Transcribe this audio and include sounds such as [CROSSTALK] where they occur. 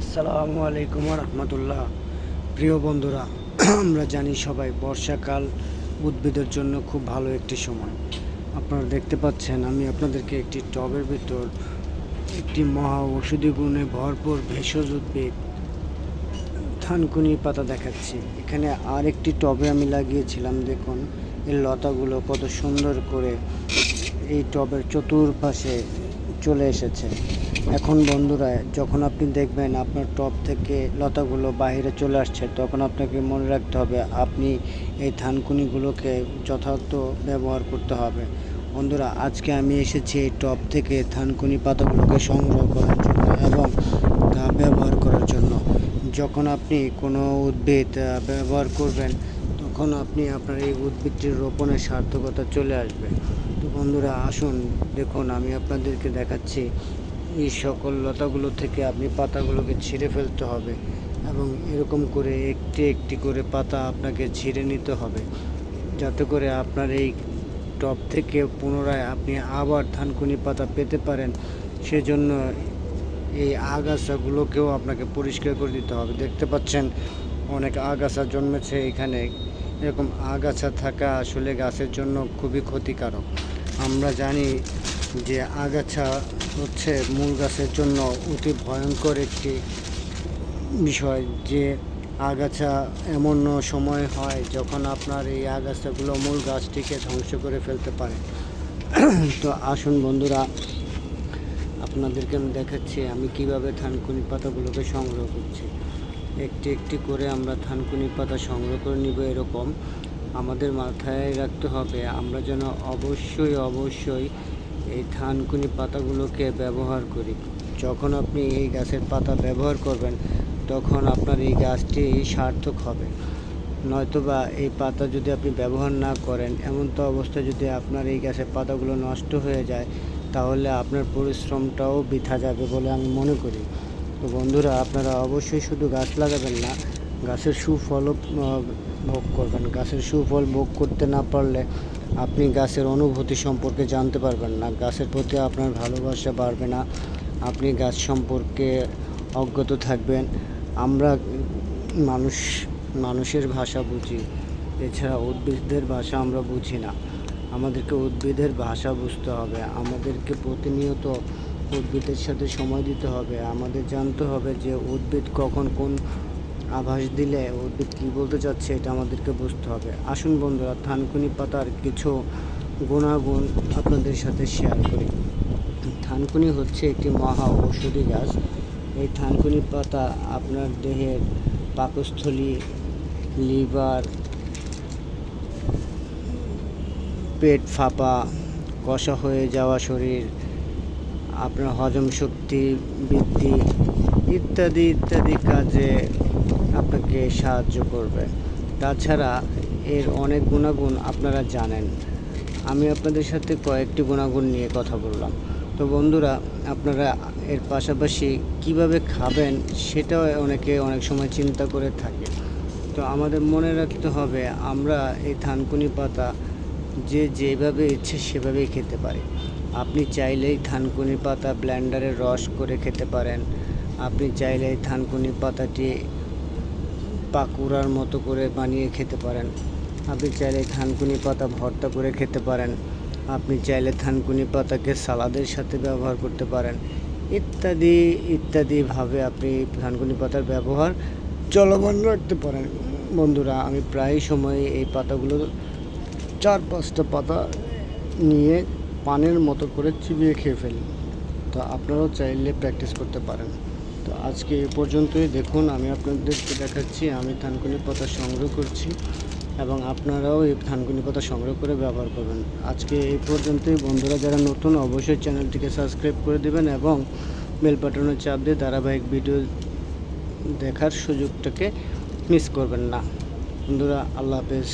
আসসালামু আলাইকুম রহমতুল্লাহ প্রিয় বন্ধুরা, [CLEARS THROAT] আমরা জানি সবাই বর্ষাকাল উদ্ভিদের জন্য খুব ভালো একটি সময়। আপনারা দেখতে পাচ্ছেন, আমি আপনাদেরকে একটি টবের ভিতর একটি মহা ঔষধি গুণে ভরপুর ভেষজ উদ্ভিদ থানকুনি পাতা দেখাচ্ছি। এখানে আর একটি টবে আমি লাগিয়েছিলাম, দেখুন, এর লতাগুলো কত সুন্দর করে এই টবের চতুর্পাশে চলে এসেছে। এখন বন্ধুরা, যখন আপনি দেখবেন আপনার টব থেকে লতাগুলো বাইরে চলে আসছে, তখন আপনাকে মনে রাখতে হবে আপনি এই থানকুনিগুলোকে যথার্থ ব্যবহার করতে হবে। বন্ধুরা, আজকে আমি এসেছি এই টব থেকে থানকুনি পাতাগুলোকে সংগ্রহ করার জন্য এবং তা ব্যবহার করার জন্য। যখন আপনি কোনো উদ্ভিদ ব্যবহার করবেন, তখন আপনি আপনার এই উদ্ভিদটির রোপণের সার্থকতা চলে আসবে। তো বন্ধুরা, আসুন, দেখুন, আমি আপনাদেরকে দেখাচ্ছি। এই সকল লতাগুলো থেকে আপনি পাতাগুলোকে ছিঁড়ে ফেলতে হবে এবং এরকম করে একটি একটি করে পাতা আপনাকে ছিঁড়ে নিতে হবে। যাতে করে আপনার এই টব থেকে পুনরায় আপনি আবার ধানকুনি পাতা পেতে পারেন, সেজন্য এই আগাছাগুলোকেও আপনাকে পরিষ্কার করে দিতে হবে। দেখতে পাচ্ছেন, অনেক আগাছা জন্মেছে এখানে। এরকম আগাছা থাকা আসলে গাছের জন্য খুবই ক্ষতিকারক। আমরা জানি যে আগাছা হচ্ছে মূল গাছের জন্য অতি ভয়ঙ্কর একটি বিষয়। যে আগাছা এমন সময় হয় যখন আপনার এই আগাছাগুলো মূল গাছটিকে ধ্বংস করে ফেলতে পারে। [CLEARS THROAT] তো আসুন বন্ধুরা, আপনাদেরকে আমি দেখাচ্ছি আমি কীভাবে থানকুনি পাতাগুলোকে সংগ্রহ করছি। একটি একটি করে আমরা থানকুনি পাতা সংগ্রহ করে নিব এরকম। আমাদের মাথায় রাখতে হবে, আমরা যেন অবশ্যই অবশ্যই এই থানকুনি পাতাগুলোকে ব্যবহার করি। যখন আপনি এই গাছের পাতা ব্যবহার করবেন, তখন আপনার এই গাছটি সার্থক হবে। নয়তোবা এই পাতা যদি আপনি ব্যবহার না করেন, এমন তো অবস্থায় যদি আপনার এই গাছের পাতাগুলো নষ্ট হয়ে যায়, তাহলে আপনার পরিশ্রমটাও বৃথা যাবে বলে আমি মনে করি। তো বন্ধুরা, আপনারা অবশ্যই শুধু গাছ লাগাবেন না গাছের সুফলও ভোগ করবেন। গাছের সুফল ভোগ করতে না পারলে আপনি গাছের অনুভূতি সম্পর্কে জানতে পারবেন না। গাছের প্রতি আপনার ভালোবাসা বাড়বে না। আপনি গাছ সম্পর্কে অজ্ঞত থাকবেন। আমরা মানুষ, মানুষের ভাষা বুঝি। এছাড়া উদ্ভিদদের ভাষা আমরা বুঝি না। আমাদেরকে উদ্ভিদের ভাষা বুঝতে হবে। আমাদেরকে প্রতিনিয়ত উদ্ভিদের সাথে সময় দিতে হবে। আমাদের জানতে হবে যে উদ্ভিদ কখন কোন আভাস দিলে উদ্ভিদ কী বলতে চাচ্ছে এটা আমাদেরকে বুঝতে হবে। আসুন বন্ধুরা, থানকুনি পাতার কিছু গুণাগুণ আপনাদের সাথে শেয়ার করি। থানকুনি হচ্ছে একটি মহা ঔষধি গাছ। এই থানকুনি পাতা আপনার দেহের পাকস্থলী, লিভার, পেট ফাঁপা, কষা হয়ে যাওয়া শরীর, আপনার হজম শক্তি বৃদ্ধি ইত্যাদি ইত্যাদি কাজে আপনাকে সাহায্য করবে। তাছাড়া এর অনেক গুণাগুণ আপনারা জানেন। আমি আপনাদের সাথে কয়েকটি গুণাগুণ নিয়ে কথা বললাম। তো বন্ধুরা, আপনারা এর পাশাপাশি কীভাবে খাবেন সেটাও অনেকে অনেক সময় চিন্তা করে থাকে। তো আমাদের মনে রাখতে হবে, আমরা এই থানকুনি পাতা যে যেভাবে ইচ্ছে সেভাবেই খেতে পারি। আপনি চাইলেই থানকুনি পাতা ব্লেন্ডারে রস করে খেতে পারেন। আপনি চাইলেই থানকুনি পাতাটি পাকুড়ার মতো করে বানিয়ে খেতে পারেন। আপনি চাইলে থানকুনি পাতা ভর্তা করে খেতে পারেন। আপনি চাইলে থানকুনি পাতাকে সালাদের সাথে ব্যবহার করতে পারেন। ইত্যাদি ইত্যাদিভাবে আপনি থানকুনি পাতার ব্যবহার চলমান রাখতে পারেন। বন্ধুরা, আমি প্রায় সময় এই পাতাগুলো চার পাঁচটা পাতা নিয়ে পানের মতো করে চিবিয়ে খেয়ে ফেলি। তো আপনারাও চাইলে প্র্যাকটিস করতে পারেন। তো আজকে এ পর্যন্তই। দেখুন, আমি আপনাদেরকে দেখাচ্ছি, আমি থানকুনি পাতা সংগ্রহ করছি এবং আপনারাও এই থানকুনি পাতা সংগ্রহ করে ব্যবহার করবেন। আজকে এই পর্যন্তই। বন্ধুরা, যারা নতুন, অবশ্যই চ্যানেলটিকে সাবস্ক্রাইব করে দেবেন এবং বেল বাটনের চাপ দিয়ে ধারাবাহিক ভিডিও দেখার সুযোগটাকে মিস করবেন না। বন্ধুরা, আল্লাহ হাফেজ।